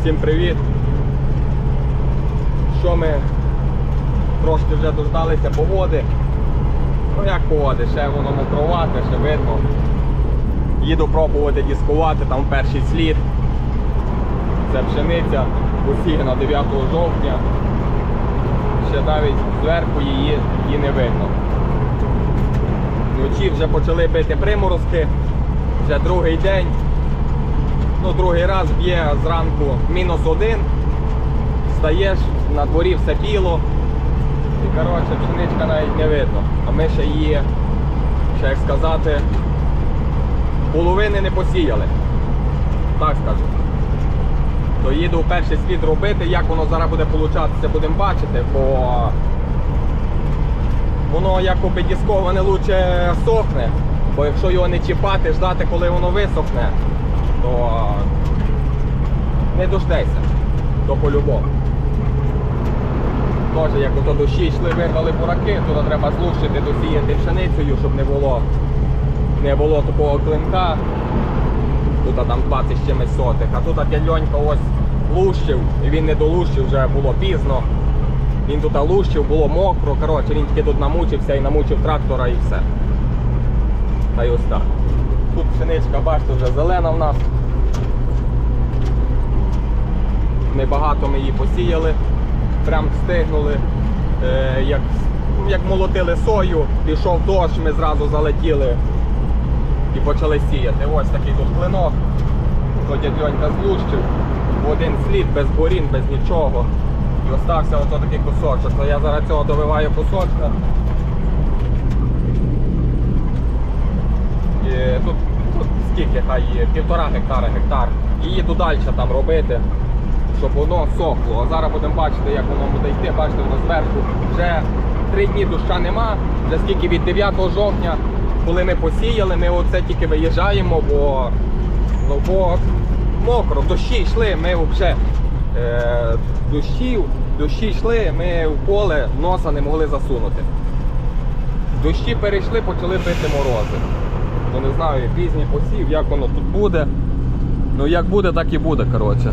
Всім привіт! Що ми трошки вже дождалися погоди. Ну як погоди, ще воно мокровате, ще видно. Їду пробувати дискувати, там перший слід. Це пшениця посіяна 9 жовтня. Ще навіть зверху її і не видно. Вночі вже почали бити приморозки, вже другий день. Ну, другий раз б'є зранку мінус один. Встаєш, на дворі все біло. І коротше, пшеничка навіть не видно. А ми ще її, ще як сказати, половини не посіяли. Так скажу. То їду в перший слід робити, як воно зараз буде получатися, будемо бачити, бо воно якоби дісковане лучше сохне. Бо якщо його не чіпати, ждати, коли воно висохне, то не дождешся. То по-любому. Теж як ото дощі йшли, вирвали бураки, то треба злущити, досіяти пшеницею, щоб не було, не було такого клинка. Тут там 20 з чимось сотих, а тут дядь ось лущив, і він не долущив, вже було пізно. Він тут лущив, було мокро, коротше, він тільки тут намучився і намучив трактора і все. Та й ось так. Тут пшеничка, бачите, вже зелена в нас. Небагато ми її посіяли, прям встигнули. Е, як, як молотили сою, пішов дощ, ми зразу залетіли і почали сіяти. Ось такий тут клинок. Дядьонька злущив. Один слід, без борін, без нічого. І остався ото такий кусочок. Я зараз цього добиваю кусочка. Тут, тут скільки хай є, півтора гектара, гектар. І їду далі там робити, щоб воно сохло. А зараз будемо бачити, як воно буде йти. Бачите, воно зверху вже три дні доща нема. Вже скільки від 9 жовтня, коли ми посіяли, ми оце тільки виїжджаємо, бо, ну, бо мокро, дощі йшли, ми взагалі е, дощів, дощі йшли, ми в поле носа не могли засунути. Дощі перейшли, почали бити морози. Ну не знаю, пізній посів, як воно тут буде. Ну як буде, так і буде, коротше.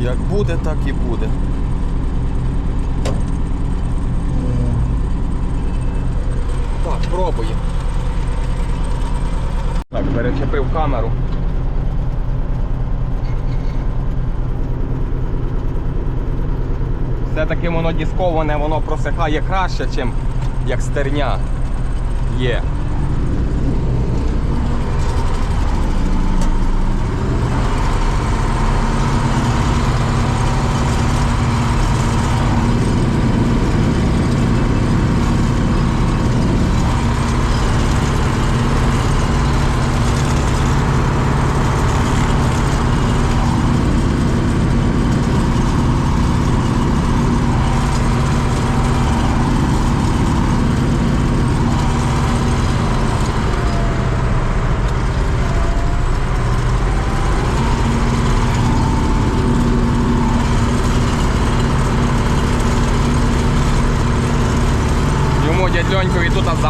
Як буде, так і буде. Так, пробуємо. Так, перечепив камеру. Все-таки воно дісковане, воно просихає краще, ніж як стерня є.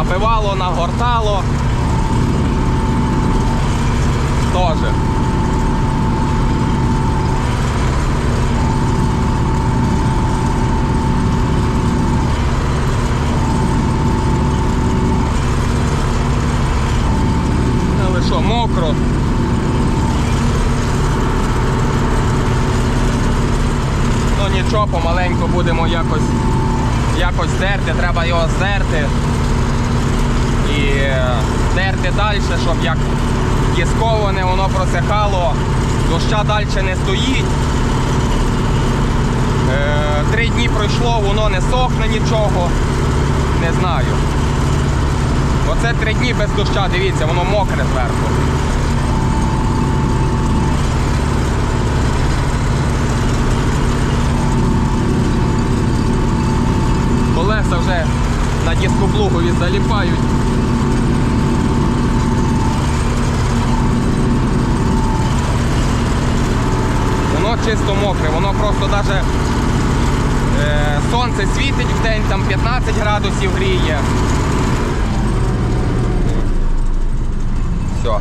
Забивало, нагортало. Тоже. Але що, мокро. Ну нічого, помаленьку будемо якось якось здерти, треба його здерти дерти далі, щоб як дісковане воно просихало, доща далі не стоїть. Е, Три дні пройшло, воно не сохне нічого. Не знаю. Оце три дні без доща, дивіться, воно мокре зверху. Колеса вже на дископлугові заліпають. Воно чисто мокре, воно просто навіть сонце світить в день, там 15 градусів гріє. Все.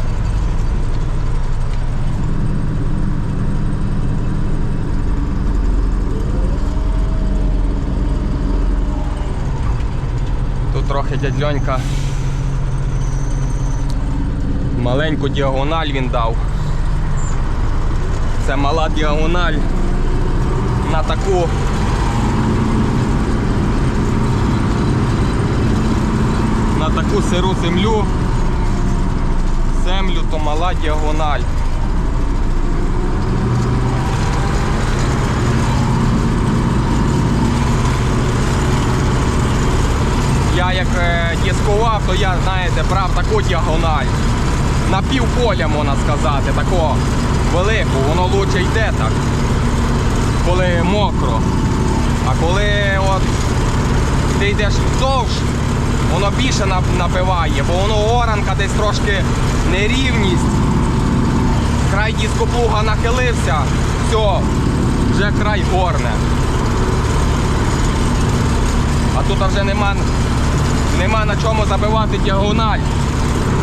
Тут трохи дядь Льонька маленьку діагональ він дав. Це мала діагональ на таку на таку сиру землю. Землю то мала діагональ. Я як е, дискував, то я, знаєте, брав таку діагональ. На пів поля, можна сказати, тако велику, воно лучше йде так, коли мокро. А коли от ти йдеш вздовж, воно більше нап- набиває, бо воно оранка десь трошки нерівність. Край дископлуга нахилився, все, вже край горне. А тут вже нема, нема на чому забивати діагональ.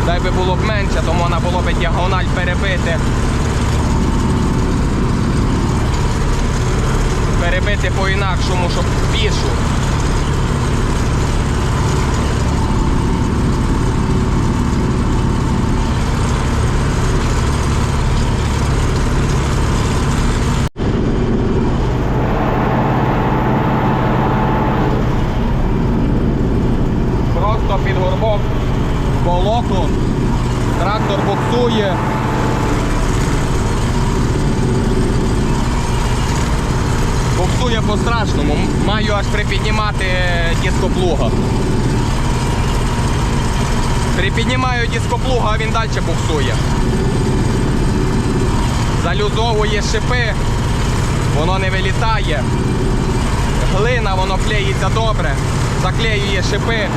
Дай би було б менше, то можна було б діагональ перебити. Перебити по-інакшому, щоб більшу. Просто під горбок болото, трактор буксує. Буксує по-страшному. М- Маю аж припіднімати дископлуга. Дископлуга, а він далі буксує. Залюзовує шипи, воно не вилітає. Глина, воно клеїться добре, заклеює шипи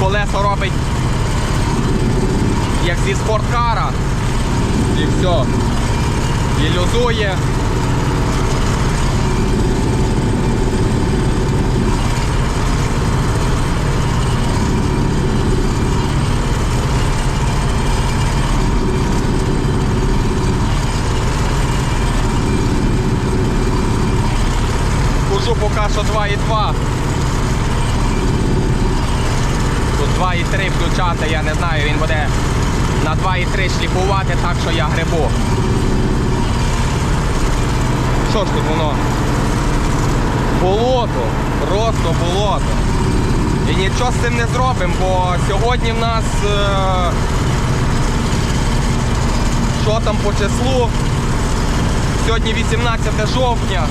колесо робить як зі спорткара. І все. Хожу поки що 2,2. Тут 2,3 включати, я не знаю, він буде на 2,3 шліфувати так, що я грибу. Що ж тут воно? Болото, просто болото. І нічого з цим не зробимо, бо сьогодні в нас е, що там по числу? Сьогодні 18 жовтня.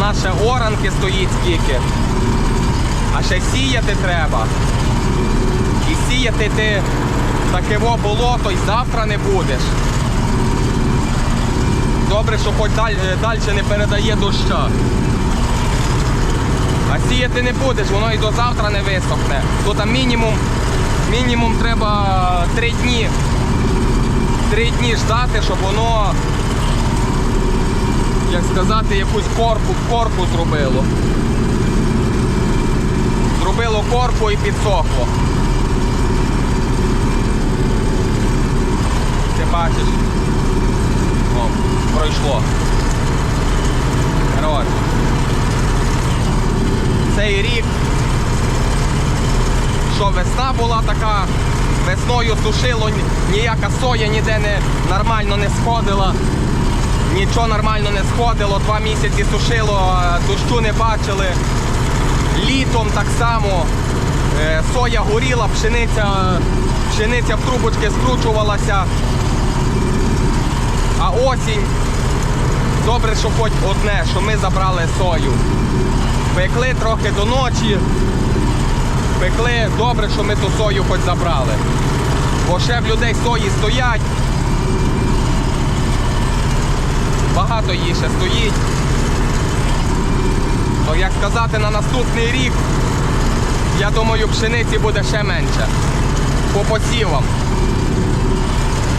Наша оранки стоїть скільки. А ще сіяти треба. І сіяти ти таке болото і завтра не будеш. Добре, що хоч далі, далі не передає доща. А сіяти не будеш, воно і до завтра не висохне. Тут там мінімум, мінімум треба три дні. Три дні ждати, щоб воно, як сказати, якусь корку, корку зробило. Зробило корку і підсохло. Ти бачиш. О, пройшло. Коротше. Цей рік, що весна була така, весною сушило, ніяка соя ніде не нормально не сходила. Нічого нормально не сходило, два місяці сушило, дощу не бачили. Літом так само е, соя горіла, пшениця, пшениця в трубочки скручувалася. А осінь, добре, що хоч одне, що ми забрали сою. Пекли трохи до ночі. Пекли добре, що ми ту сою хоч забрали. Бо ще в людей сої стоять. Багато її ще стоїть. То як сказати, на наступний рік, я думаю, пшениці буде ще менше. По посівам.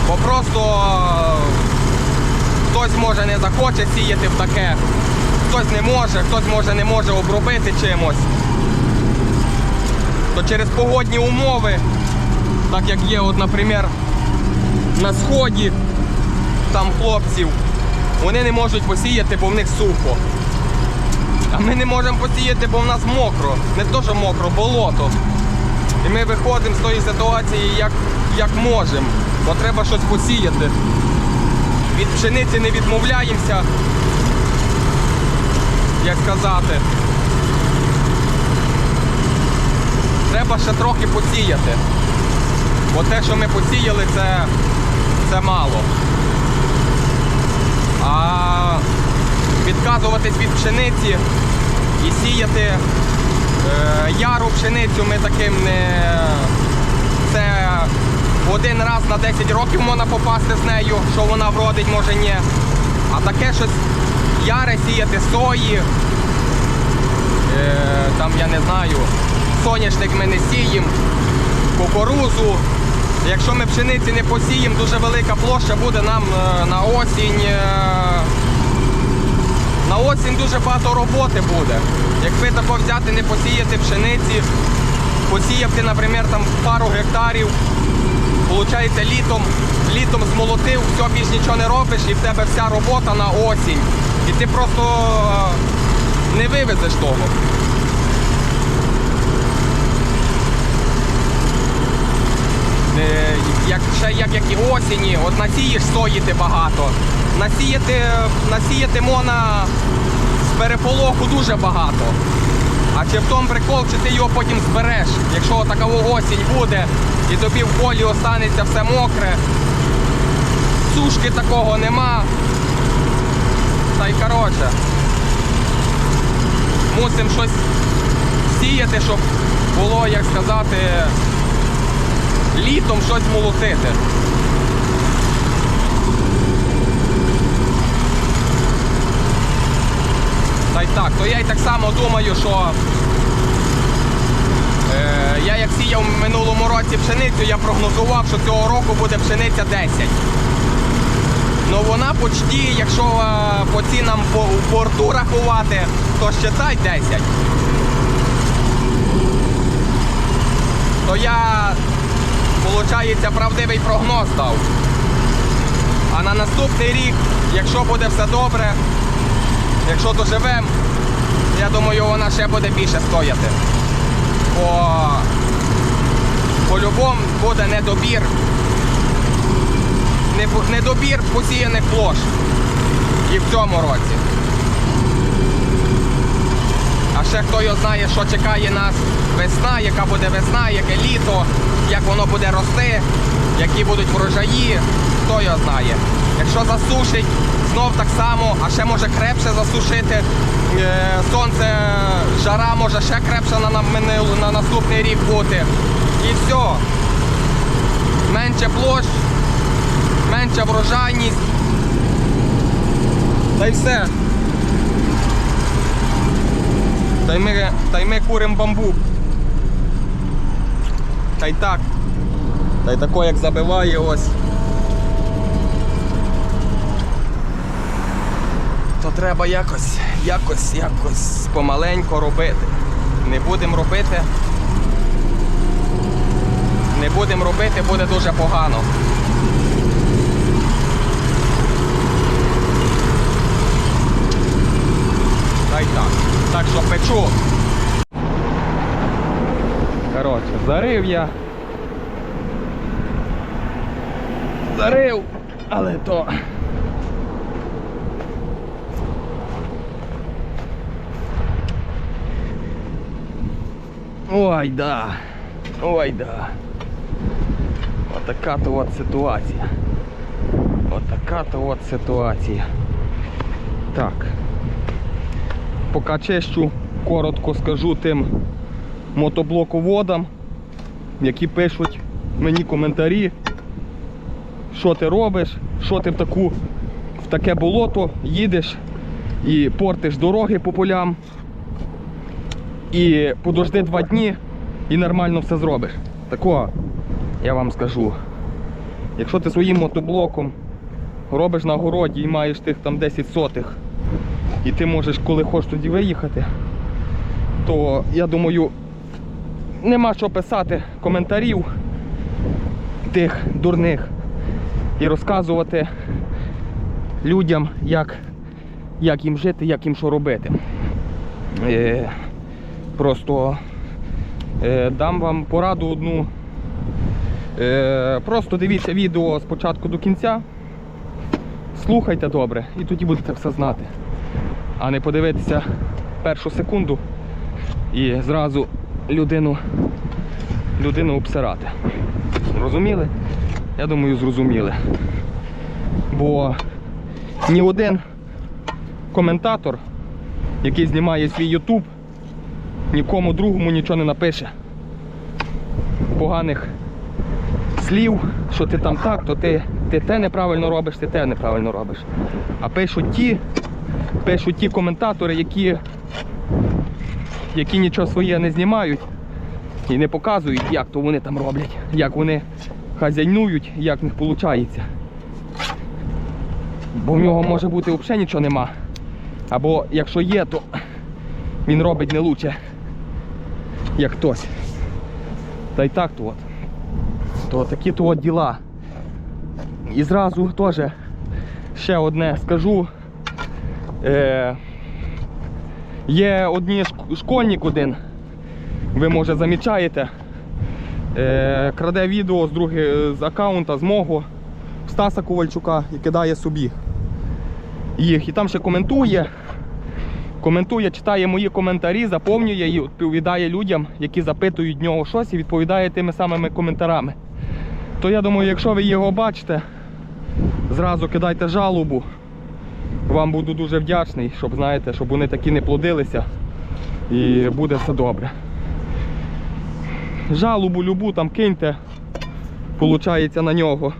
Бо просто е, Хтось може не захоче сіяти в таке, хтось не може, хтось може не може обробити чимось. То через погодні умови, так як є, от, наприклад, на сході там хлопців, вони не можуть посіяти, бо в них сухо. А ми не можемо посіяти, бо в нас мокро. Не то, що мокро, болото. І ми виходимо з тої ситуації як, як можемо, бо треба щось посіяти. Від пшениці не відмовляємося, як сказати. Треба ще трохи посіяти. Бо те, що ми посіяли, це, це мало. А відказуватись від пшениці і сіяти е, яру пшеницю ми таким не. Це один раз на 10 років можна попасти з нею, що вона вродить, може ні. А таке щось яре сіяти сої. Е, там я не знаю, соняшник ми не сіємо, кукурузу. Якщо ми пшениці не посіємо, дуже велика площа буде нам е, на осінь. е, на осінь дуже багато роботи буде. Якби тако взяти, не посіяти пшениці, посіяти, наприклад, там пару гектарів, Получається, літом, літом змолотив, все, більш нічого не робиш, і в тебе вся робота на осінь. І ти просто е, не вивезеш того. Як, ще як, як і осені, от насієш соїти багато. Насіяти, насіяти можна з переполоху дуже багато. А чи в тому прикол, чи ти його потім збереш, якщо така осінь буде і тобі в полі останеться все мокре, сушки такого нема. Та й коротше. Мусимо щось сіяти, щоб було, як сказати, літом щось молотити. Та й так, то я й так само думаю, що е, я як сіяв в минулому році пшеницю, я прогнозував, що цього року буде пшениця 10. Ну вона почти, якщо е, по цінам по, в порту рахувати, то ще та й 10. То я, виходить, правдивий прогноз дав. А на наступний рік, якщо буде все добре, якщо доживемо, я думаю, вона ще буде більше стояти. Бо по-любому буде недобір. Не- Недобір посіяних площ. І в цьому році. А ще хто його знає, що чекає нас весна, яка буде весна, яке літо, як воно буде рости, які будуть врожаї, хто його знає. Якщо засушить, знов так само, а ще може крепше засушити. Е, Сонце, жара може ще крепше на, на, наступний рік бути. І все. Менше площ, менша врожайність. Та й все. Та й ми, та й ми курим бамбук. Та й так. Та й тако як забиває ось. То треба якось, якось, якось помаленько робити. Не будемо робити. Не будемо робити, буде дуже погано. Та й так. Так що печу. Коротше, зарив я. Зарив, але то. Ой, да. Ой, да. Отака то от ситуація. Отака то от ситуація. Так. Поки чищу, коротко скажу тим мотоблоководам, які пишуть мені коментарі, що ти робиш, що ти в таку в таке болото їдеш і портиш дороги по полям. І подожди два дні і нормально все зробиш. Такого я вам скажу. Якщо ти своїм мотоблоком робиш на городі і маєш тих там 10 сотих, і ти можеш коли хочеш тоді виїхати, то я думаю, нема що писати коментарів тих дурних і розказувати людям, як, як їм жити, як їм що робити. Е, просто е, дам вам пораду одну. Е, просто дивіться відео спочатку до кінця, слухайте добре і тоді будете все знати. А не подивитися першу секунду і зразу людину, людину обсирати. Розуміли? Я думаю, зрозуміли. Бо ні один коментатор, який знімає свій YouTube, нікому другому нічого не напише. Поганих слів, що ти там так, то ти, ти те неправильно робиш, ти те неправильно робиш. А пишуть ті, пишуть ті коментатори, які, які нічого своє не знімають і не показують, як то вони там роблять, як вони хазяйнують, як в них виходить. Бо в нього може бути взагалі нічого нема. Або якщо є, то він робить не лучше, як хтось. Та й так то от. То такі то от діла. І зразу теж ще одне скажу. Е, є одні шк- школьник один, ви може замічаєте, е, краде відео з, друге, з аккаунта з мого Стаса Ковальчука і кидає собі їх. І там ще коментує. Коментує, читає мої коментарі, заповнює і відповідає людям, які запитують нього щось, і відповідає тими самими коментарами. То я думаю, якщо ви його бачите, зразу кидайте жалобу. Вам буду дуже вдячний, щоб знаєте, щоб вони такі не плодилися. І буде все добре. Жалобу любу там киньте, получається на нього.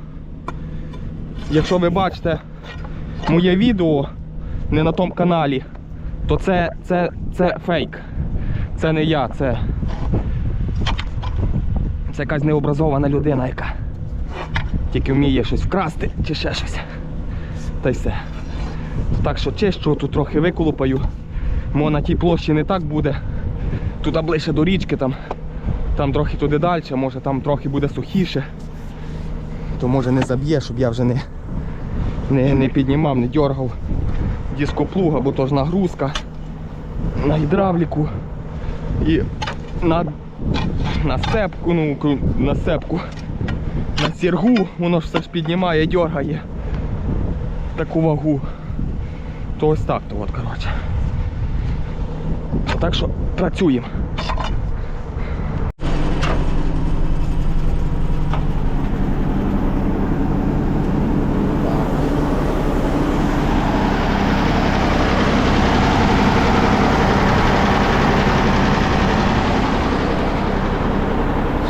Якщо ви бачите моє відео не на тому каналі, то це, це, це фейк. Це не я, це, це якась необразована людина, яка тільки вміє щось вкрасти чи ще щось. Та й все. Так що чищу, тут трохи виколупаю. Мо на тій площі не так буде. Туди ближче до річки, там, там трохи туди далі, може там трохи буде сухіше. То може не заб'є, щоб я вже не, не, не піднімав, не дергав дископлуга, бо то ж нагрузка на гідравліку і на, на сепку, ну на сепку, на сіргу, воно ж все ж піднімає, дергає таку вагу. То ось так то от, коротше. Так що працюємо.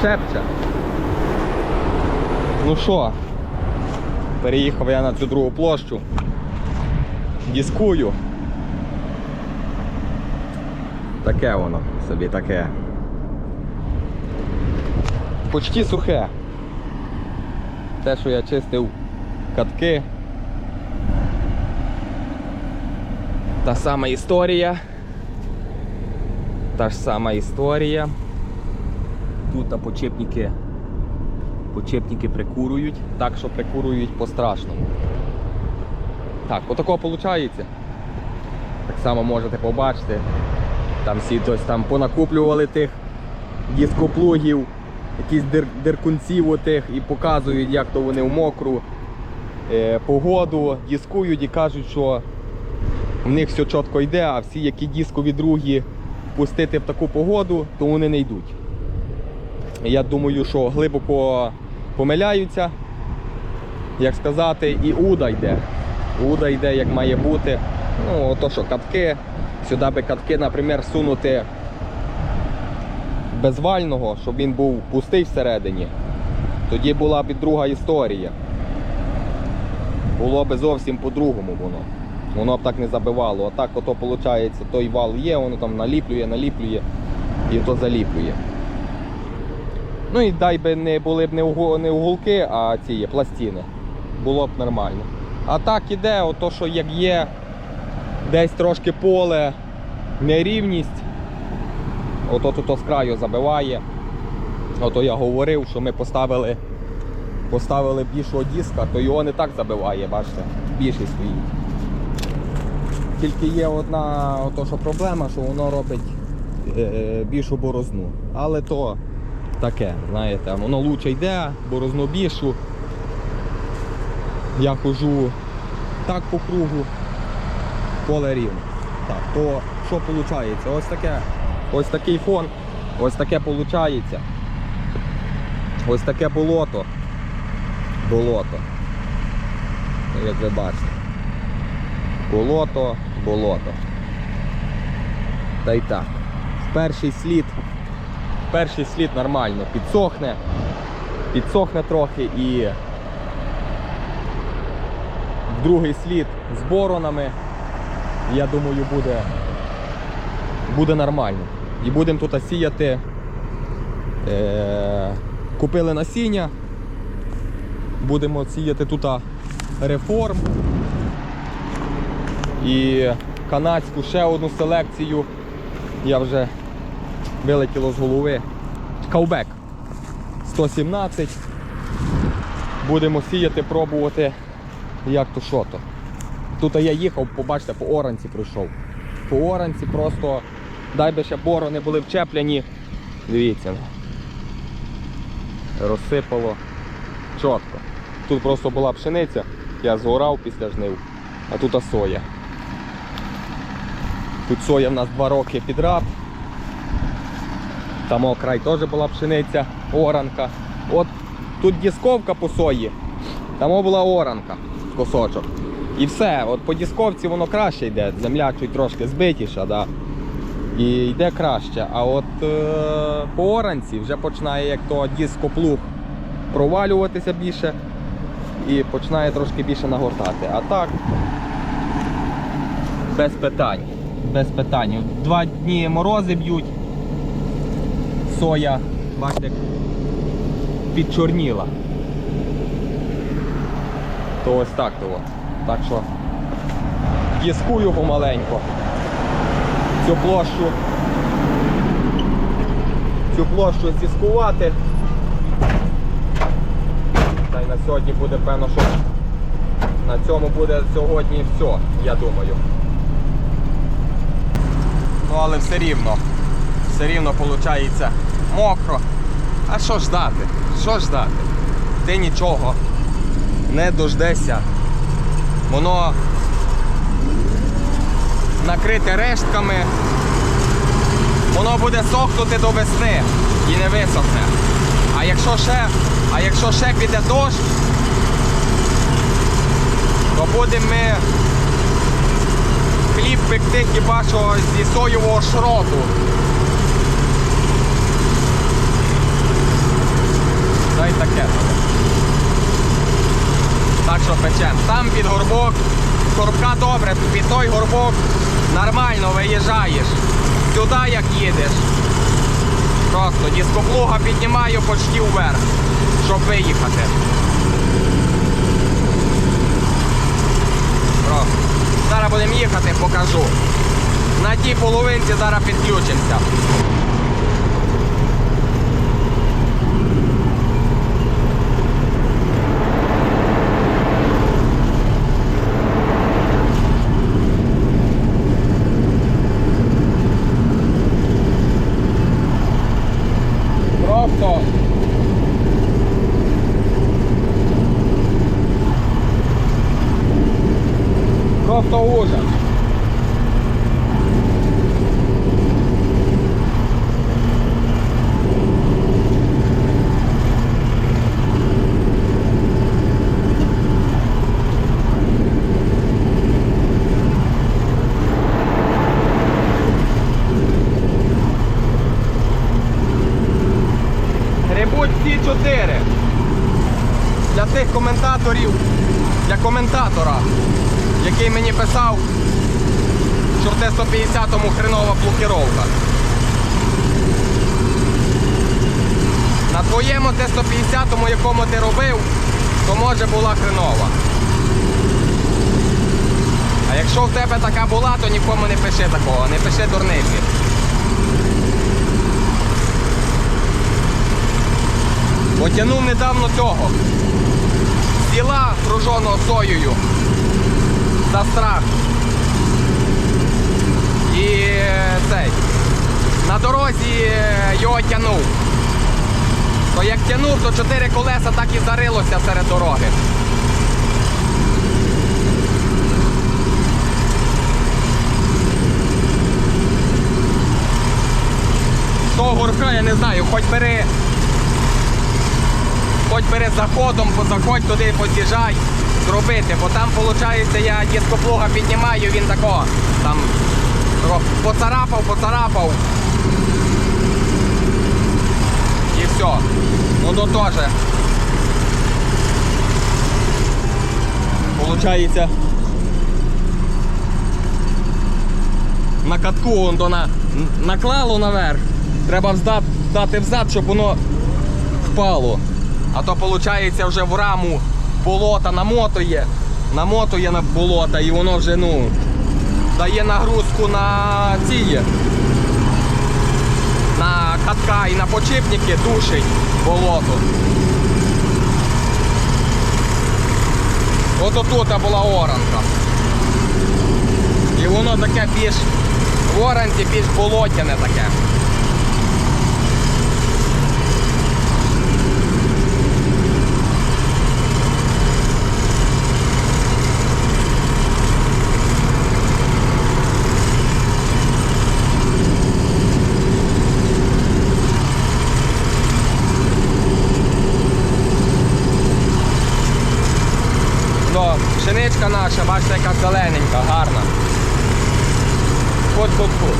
Шепче. Ну що, переїхав я на цю другу площу. Дискую. Таке воно собі таке. Почти сухе. Те, що я чистив катки. Та сама історія. Та ж сама історія. Тут почепники, почепники прикурують, так що прикурують по-страшному. Так, отако виходить. Так само можете побачити. Там всі ось там понакуплювали тих дископлугів, якісь дир, диркунців отих і показують, як то вони в мокру е, погоду, дискують і кажуть, що в них все чітко йде, а всі, які дискові другі пустити в таку погоду, то вони не йдуть. Я думаю, що глибоко помиляються, як сказати, і уда йде. Уда йде, як має бути. Ну, ото що катки. Сюди би катки, наприклад, сунути без вального, щоб він був пустий всередині. Тоді була б друга історія. Було б зовсім по-другому воно. Воно б так не забивало. А так ото виходить, той вал є, воно там наліплює, наліплює і то заліплює. Ну і дай би не були б не угу- не уголки, а ці пластини. Було б нормально. А так іде, ото що як є, десь трошки поле, нерівність. Ото тут з краю забиває. Ото я говорив, що ми поставили, поставили більшого диска, то його не так забиває, бачите, більший стоїть. Тільки є одна ото, що проблема, що воно робить е, більшу борозну. Але то таке, знаєте, воно лучше йде, борозну більшу. Я хожу так по кругу, поле рівне. Так, то що виходить? Ось таке, ось такий фон, ось таке виходить. Ось таке болото. Болото. Ну, Як ви бачите. Болото, болото. Та й так. Перший слід. Перший слід нормально підсохне. Підсохне трохи і другий слід з боронами. Я думаю, буде, буде нормально. І будемо тут сіяти. Е, купили насіння. Будемо сіяти тут реформ. І канадську ще одну селекцію. Я вже вилетіло з голови. Каубек 117. Будемо сіяти, пробувати, як то що то. Тут я їхав, побачите, по оранці пройшов. По оранці просто, дай би ще борони були вчеплені. Дивіться. Розсипало чітко. Тут просто була пшениця, я згорав після жнив, а тут соя. Тут соя в нас два роки підраб. Там окрай теж була пшениця, оранка. От тут дісковка по сої, там була оранка, кусочок. І все, от по дісковці воно краще йде, земля чуть трошки збитіша, да. і йде краще. А от е, по оранці вже починає як то дископлуг провалюватися більше і починає трошки більше нагортати. А так, без питань. Без питань. Два дні морози б'ють. Соя, бачите, підчорніла. То ось так то. Так що дискую помаленько. Цю площу. Цю площу зіскувати. Та й на сьогодні буде певно, що на цьому буде сьогодні все, я думаю. Ну але все рівно. Все рівно виходить мокро. А що ждати? Що ждати? Ти нічого не дождешся. Воно накрите рештками. Воно буде сохнути до весни і не висохне. А якщо ще, а якщо ще піде дощ, то будемо ми хліб пекти хіба що зі соєвого шроту. Та й таке. Так що печем. Там під горбок, горбка добре, під той горбок нормально виїжджаєш. Сюди як їдеш. Просто дископлуга піднімаю почти вверх, щоб виїхати. Просто. Зараз будемо їхати, покажу. На тій половинці зараз підключимося. Просто Просто ужас. Грибуть всі чотири. Для тих коментаторів, для коментатора, який мені писав, що в Т-150 хренова блокировка. На твоєму Т-150, якому ти робив, то може була хренова. Якщо в тебе така була, то нікому не пиши такого, не пиши дурниці. Потягнув недавно цього. Сіла пружоного соєю. За страх. І цей. На дорозі е, його тягнув. То як тягнув, то чотири колеса так і зарилося серед дороги. Того горка я не знаю, хоч бери. Хоч бери заходом, заходь туди, під'їжджай, зробити, бо там виходить, я дідкоплуга піднімаю, він тако там поцарапав, поцарапав. І все. Ну то теж. Получається. На катку он до на, наклало наверх. Треба взад, дати взад, щоб воно впало. А то виходить вже в раму болота намотує, намотує на болота і воно вже ну, дає нагрузку на ці. На катка і на почіпники душить болото. От отут була оранка. І воно таке більш в оранці більш болотяне таке. Ну, пшеничка наша, бачите, яка зелененька, гарна. От тут. тут.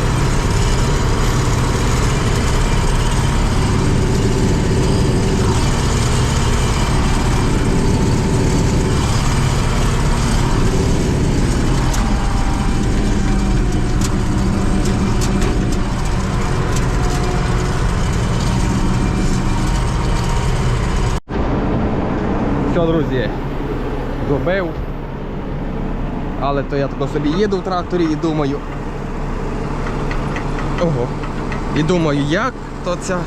Все, друзі, добив. Але то я тако собі їду в тракторі і думаю. Ого. І думаю, як то ця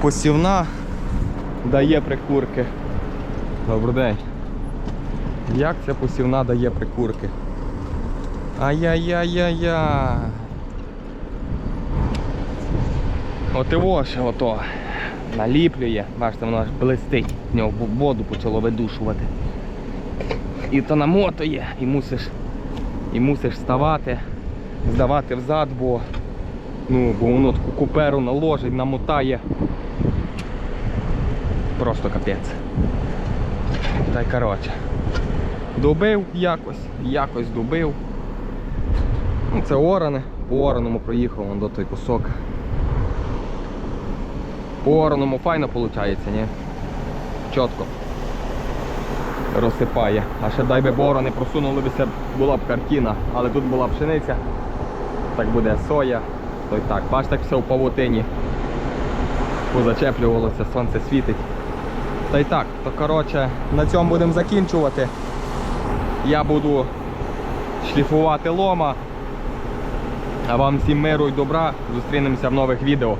посівна дає прикурки. Добрий день. Як ця посівна дає прикурки? Ай-яй-яй-яй-яй. От і ось ото наліплює, бачите, воно аж блистить, в нього воду почало видушувати. І то намотує, і мусиш, і мусиш вставати, здавати взад, бо, ну, бо воно таку куперу наложить, намотає. Просто капець. Та й коротше. Добив якось, якось добив. Ну, це оране, по ораному проїхав вон до той кусок. По ораному файно виходить, ні? Чітко розсипає. А ще дай би борони просунули бися, була б картина, але тут була пшениця, так буде соя, то й так. Бач, так все в павутині. Позачеплювалося, сонце світить. Та й так, то коротше, на цьому будемо закінчувати. Я буду шліфувати лома. А вам всім миру і добра. Зустрінемося в нових відео.